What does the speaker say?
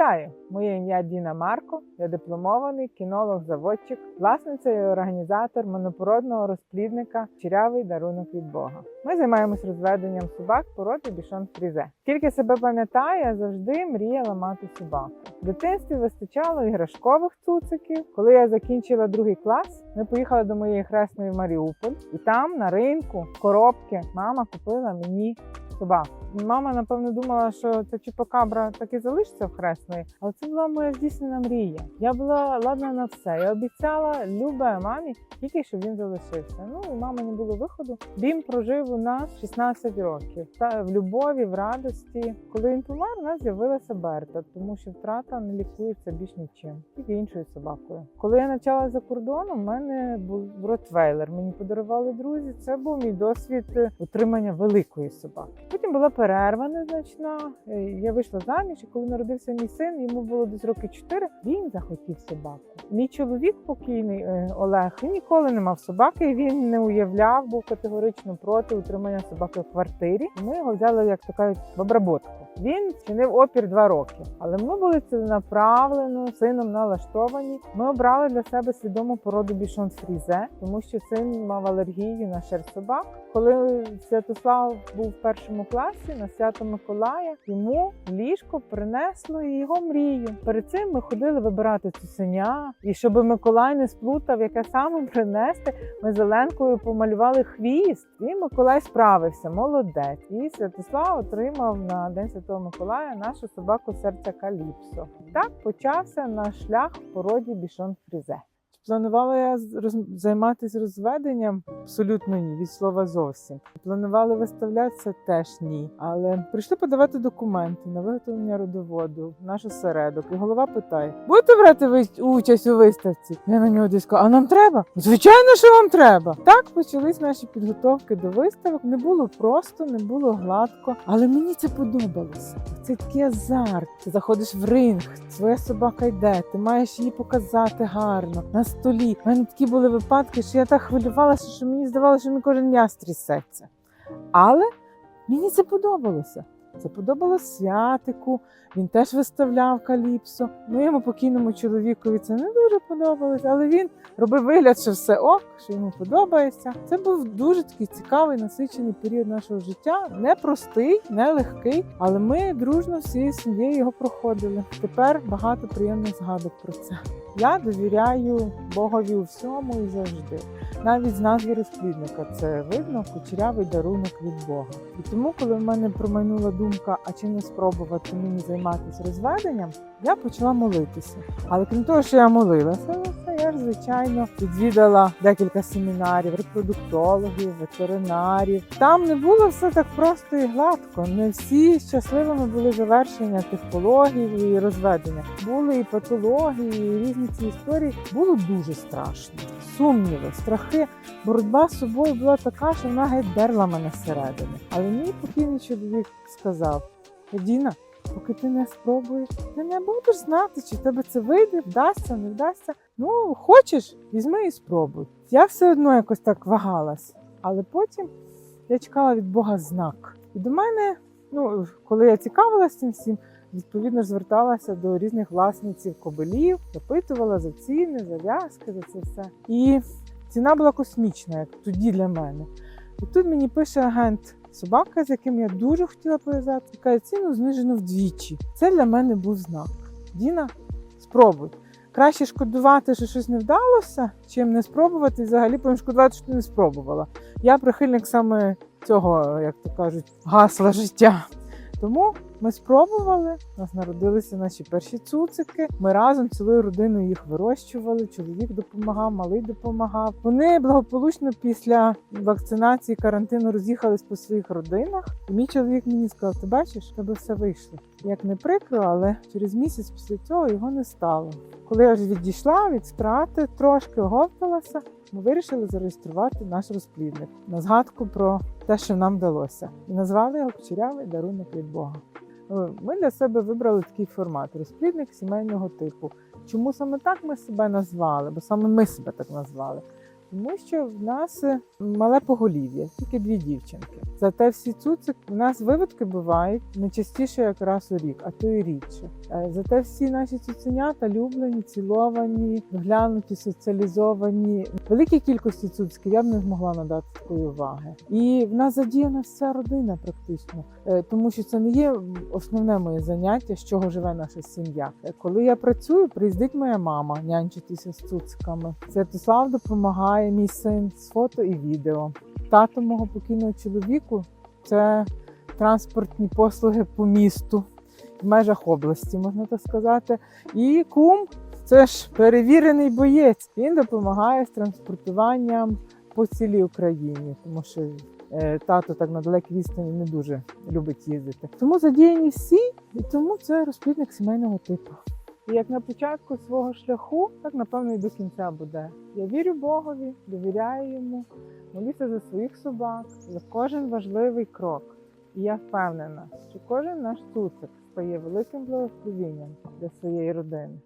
Вітаю! Моє ім'я Діна Марко. Я дипломований кінолог-заводчик, власниця і організатор монопородного розплідника Чирявий дарунок від Бога. Ми займаємось розведенням собак породи бішон фрізе. Скільки себе пам'ятаю, я завжди мріяла мати собаку. В дитинстві вистачало іграшкових цуциків. Коли я закінчила другий клас, ми поїхали до моєї хресної в Маріуполь, і там на ринку коробки мама купила мені собаку. Мама, напевно, думала, що ця чупакабра так і залишиться в хресної, але це була моя здійснена мрія. Я була ладна на все. Я обіцяла любе мамі, тільки щоб він залишився. Ну і мама не було виходу. Бім прожив у нас 16 років. Та в любові, в радості. Коли він помер, у нас з'явилася Берта, тому що втрата не лікується більш нічим, тільки іншою собакою. Коли я навчалася за кордоном, у мене був ротвейлер. Мені подарували друзі. Це був мій досвід е, отримання великої собаки. Потім була перерва незначна. Е, Я вийшла заміж, і коли народився мій син, йому було десь роки 4, Він захотів собаку. Мій чоловік покійний е, Олег ніколи не мав собаки. Він не уявляв, був категорично проти утримання собаки в квартирі. Ми його взяли, як то кажуть, в обработку. Він чинив опір два роки, але ми були ціленаправлено сином налаштовані. Ми обрали для себе свідому породу бішон фрізе, тому що син мав алергію на шерсть собак. Коли Святослав був в першому класі на свято Миколая, йому ліжко принесло його мрію. Перед цим ми ходили вибирати цуценя, і щоб Миколай не сплутав, яке саме принести, ми зеленкою помалювали хвіст. І Миколай справився, молодець. І Святослав отримав на День Святого Миколая нашу собаку серця Каліпсо. Так почався наш шлях в породі бішон фрізе. Планувала я роз- займатися розведенням? Абсолютно ні, від слова зовсім. Планували виставлятися теж ні. Але прийшли подавати документи на виготовлення родоводу наш осередок. І голова питає: будете брати участь у виставці? Я на нього десь а нам треба? Звичайно, що вам треба. Так почались наші підготовки до виставок. Не було просто, не було гладко, але мені це подобалося. Це такий азарт. Ти заходиш в ринг, своя собака йде, ти маєш її показати гарно столі. У мене такі були випадки, що я так хвилювалася, що мені здавалося, що мені кожен м'яз трясеться. Але мені це подобалося. Це подобалось святику. Він теж виставляв каліпсо. Моєму покійному чоловікові це не дуже подобалось, але він робив вигляд, що все ок, що йому подобається. Це був дуже такий цікавий, насичений період нашого життя. Непростий, нелегкий, але ми дружно всією сім'єю його проходили. Тепер багато приємних згадок про це. Я довіряю Богові у всьому і завжди. Навіть з назви розплідника це видно кучерявий дарунок від Бога. І тому, коли в мене промайнула думка, а чи не спробувати мені займатися розведенням, я почала молитися. Але крім того, що я молилася, звичайно відвідала декілька семінарів, репродуктологів, ветеринарів. Там не було все так просто і гладко. Не всі щасливими були завершення тих і розведення. Були і патології, і різні ці історії. Було дуже страшно. Сумніви, страхи. Боротьба з собою була така, що вона геть дерла мене зсередини. Але мій покійний чоловік сказав: Діна, поки ти не спробуєш, ти не будеш знати, чи тебе це вийде, вдасться, не вдасться. Ну, хочеш, візьми і спробуй. Я все одно якось так вагалась. Але потім я чекала від Бога знак. І до мене, ну, коли я цікавилася цим всім, відповідно зверталася до різних власниців кобилів, запитувала за ціни, за в'язки, за це все. І ціна була космічна, як тоді для мене. І тут мені пише агент собака, з яким я дуже хотіла пов'язати, яка ціну знижено вдвічі. Це для мене був знак. Діна, спробуй. Краще шкодувати, що щось не вдалося, чим не спробувати, взагалі потім шкодувати, що ти не спробувала. Я прихильник саме цього, як то кажуть, гасла життя. Тому ми спробували. У нас народилися наші перші цуцики. Ми разом цілою родиною їх вирощували. Чоловік допомагав, малий допомагав. Вони благополучно після вакцинації карантину роз'їхались по своїх родинах. І мій чоловік мені сказав: ти бачиш, тебе все вийшло. Як не прикро, але через місяць після цього його не стало. Коли я вже відійшла від втрати, трошки оговталася, ми вирішили зареєструвати наш розплідник на згадку про те, що нам вдалося, і назвали його Кучерявий дарунок від Бога. Е, Ми для себе вибрали такий формат розплідник сімейного типу. Чому саме так ми себе назвали? Бо саме ми себе так назвали. Тому що в нас е, мале поголів'я, тільки дві дівчинки. Зате всі цуцик у нас виводки бувають не частіше як раз у рік, а то й рідше. Е, Зате всі наші цуценята люблені, ціловані, доглянуті, соціалізовані. Великій кількості цуциків я б не змогла надати такої уваги. І в нас задіяна вся родина практично, Е, тому що це не є основне моє заняття, з чого живе наша сім'я. Коли я працюю, приїздить моя мама нянчитися з цуциками. Святослав допомагає мій син з фото і відео. Тато мого покійного чоловіку це транспортні послуги по місту в межах області, можна так сказати. І кум це ж перевірений боєць. Він допомагає з транспортуванням по цілій Україні, тому що е, тато так на далекій відстані не дуже любить їздити. Тому задіяні всі, і тому це розплідник сімейного типу. Як на початку свого шляху, так напевно і до кінця буде. Я вірю Богові, довіряю йому, молюся за своїх собак, за кожен важливий крок. І я впевнена, що кожен наш цуцик стає великим благословінням для своєї родини.